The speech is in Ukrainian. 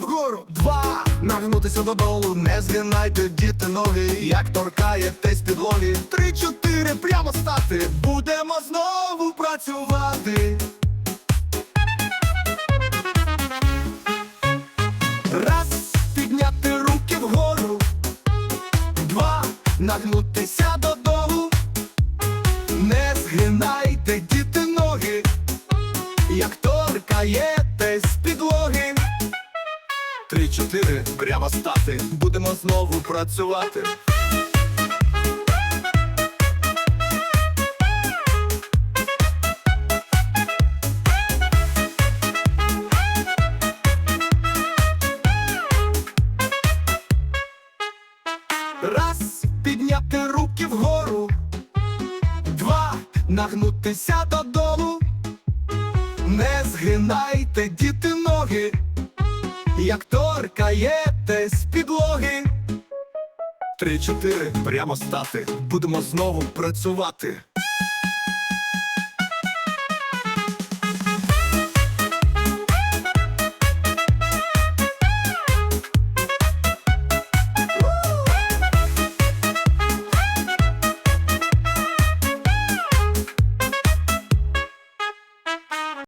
вгору. Два. Нагнутися додолу, не згинайте діти ноги, як торкаєтесь підлоги. Три, чотири, прямо стати. Будемо знову працювати. Раз, підняти руки вгору. Два, нагнутися додолу. Не згинайте діти ноги, як торкаєтесь підлоги. Три, чотири, прямо стати. Будемо знову працювати. Раз, підняти руки вгору. Два, нагнутися додолу. Не згинайте діти як торкаєте з підлоги. Три, чотири, прямо стати. Будемо знову працювати.